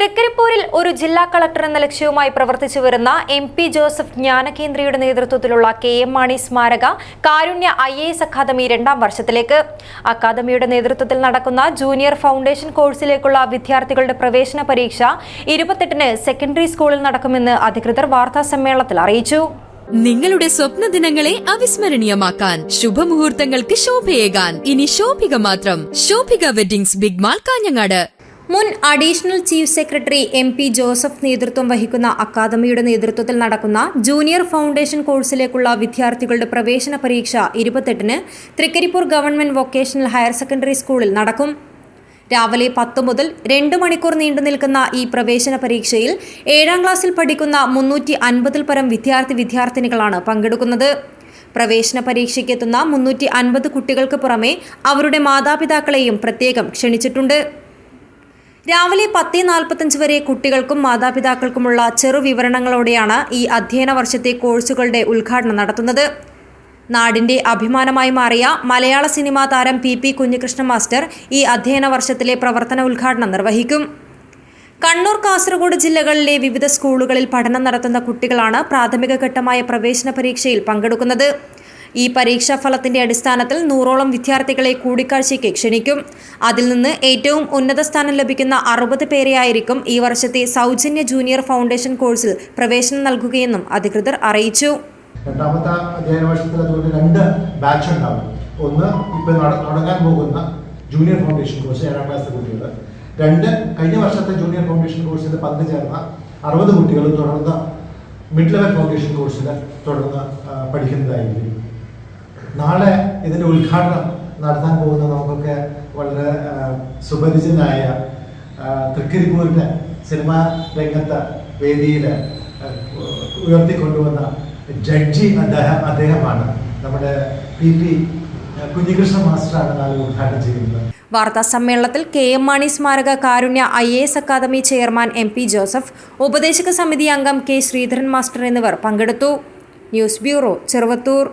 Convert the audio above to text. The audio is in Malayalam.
തൃക്കരിപ്പൂരിൽ ഒരു ജില്ലാ കളക്ടർ എന്ന ലക്ഷ്യവുമായി പ്രവർത്തിച്ചു വരുന്ന എം പി ജോസഫ് ജ്ഞാനകേന്ദ്രയുടെ നേതൃത്വത്തിലുള്ള കെ എം മാണി സ്മാരക Karunya I A S academy രണ്ടാം വർഷത്തിലേക്ക്. അക്കാദമിയുടെ നേതൃത്വത്തിൽ നടക്കുന്ന ജൂനിയർ ഫൗണ്ടേഷൻ കോഴ്സിലേക്കുള്ള വിദ്യാർത്ഥികളുടെ പ്രവേശന പരീക്ഷ ഇരുപത്തെട്ടിന് സെക്കൻഡറി സ്കൂളിൽ നടക്കുമെന്ന് അധികൃതർ വാർത്താ സമ്മേളനത്തിൽ അറിയിച്ചു. നിങ്ങളുടെ സ്വപ്ന ദിനങ്ങളെ അവിസ്മരണീയമാക്കാൻ ശുഭമുഹൂർത്തങ്ങൾക്ക് ശോഭയേകാൻ. ഇനി ശോഭിക മാത്രം. Shobhika weddings big mall Kanhangad. മുൻ additional chief secretary M P Joseph നേതൃത്വം വഹിക്കുന്ന അക്കാദമിയുടെ നേതൃത്വത്തിൽ നടക്കുന്ന ജൂനിയർ ഫൗണ്ടേഷൻ കോഴ്സിലേക്കുള്ള വിദ്യാർത്ഥികളുടെ പ്രവേശന പരീക്ഷ ഇരുപത്തെട്ടിന് Trikaripur government vocational higher secondary സ്കൂളിൽ നടക്കും. രാവിലെ പത്ത് മുതൽ രണ്ട് മണിക്കൂർ നീണ്ടു നിൽക്കുന്ന ഈ പ്രവേശന പരീക്ഷയിൽ ഏഴാം ക്ലാസ്സിൽ പഠിക്കുന്ന മുന്നൂറ്റി അൻപതിൽ പരം വിദ്യാർത്ഥി വിദ്യാർത്ഥിനികളാണ് പങ്കെടുക്കുന്നത്. പ്രവേശന പരീക്ഷയ്ക്കെത്തുന്ന മുന്നൂറ്റി അൻപത് കുട്ടികൾക്ക് പുറമെ അവരുടെ മാതാപിതാക്കളെയും പ്രത്യേകം ക്ഷണിച്ചിട്ടുണ്ട്. രാവിലെ പത്ത് നാൽപ്പത്തഞ്ച് വരെ കുട്ടികൾക്കും മാതാപിതാക്കൾക്കുമുള്ള ചെറു വിവരണങ്ങളോടെയാണ് ഈ അധ്യയന വർഷത്തെ കോഴ്സുകളുടെ ഉദ്ഘാടനം നടത്തുന്നത്. നാടിന്റെ അഭിമാനമായി മാറിയ മലയാള സിനിമാ താരം പി പി കുഞ്ഞികൃഷ്ണ മാസ്റ്റർ ഈ അധ്യയന വർഷത്തിലെ പ്രവർത്തന ഉദ്ഘാടനം നിർവഹിക്കും. കണ്ണൂർ കാസർഗോഡ് ജില്ലകളിലെ വിവിധ സ്കൂളുകളിൽ പഠനം നടത്തുന്ന കുട്ടികളാണ് പ്രാഥമിക ഘട്ടമായ പ്രവേശന പരീക്ഷയിൽ പങ്കെടുക്കുന്നത്. ഈ പരീക്ഷാ ഫലത്തിന്റെ അടിസ്ഥാനത്തിൽ നൂറോളം വിദ്യാർത്ഥികളെ കൂടിക്കാഴ്ചയ്ക്ക് ക്ഷണിക്കും. അതിൽ നിന്ന് ഏറ്റവും ഉന്നത സ്ഥാനം ലഭിക്കുന്ന അറുപത് പേരെയായിരിക്കും ഈ വർഷത്തെ സൗജന്യ ജൂനിയർ ഫൗണ്ടേഷൻ കോഴ്സിൽ പ്രവേശനം നൽകുകയെന്നും അധികൃതർ അറിയിച്ചു. രണ്ടാമത്തെ അധ്യയന വർഷത്തിൽ അതുകൊണ്ട് രണ്ട് ബാച്ച് ഉണ്ടാവും. ഒന്ന് ഇപ്പൊ തുടങ്ങാൻ പോകുന്ന ജൂനിയർ ഫൗണ്ടേഷൻ കോഴ്സ് ഏഴാം ക്ലാസ് കുട്ടികൾ രണ്ട് കഴിഞ്ഞ വർഷത്തെ ജൂനിയർ ഫൗണ്ടേഷൻ കോഴ്സിൽ പങ്കുചേർന്ന അറുപത് കുട്ടികളും തുടർന്ന് മിഡ് ലെവൽ ഫൗണ്ടേഷൻ കോഴ്സിൽ തുടർന്ന് പഠിക്കുന്നതായിരിക്കും. നാളെ ഇതിന്റെ ഉദ്ഘാടനം നടത്താൻ പോകുന്ന നമുക്കൊക്കെ വളരെ സുപരിചിതനായ തൃക്കരിപ്പൂരിന്റെ സിനിമാ രംഗത്തെ വേദിയിൽ ഉയർത്തിക്കൊണ്ടുവന്ന ജഡ്ജി അദ്ദേഹം അദ്ദേഹമാണ്. നമ്മുടെ പി പി കുഞ്ഞികൃഷ്ണ മാസ്റ്ററാണ് നാളെ ഉദ്ഘാടനം ചെയ്യുന്നത്. വാർത്താ സമ്മേളനത്തിൽ കെ എം മാണി സ്മാരക കാരുണ്യ I A S academy chairman M P Joseph ഉപദേശക സമിതി അംഗം കെ ശ്രീധരൻ മാസ്റ്റർ എന്നിവർ പങ്കെടുത്തു. News bureau Cheruvathur.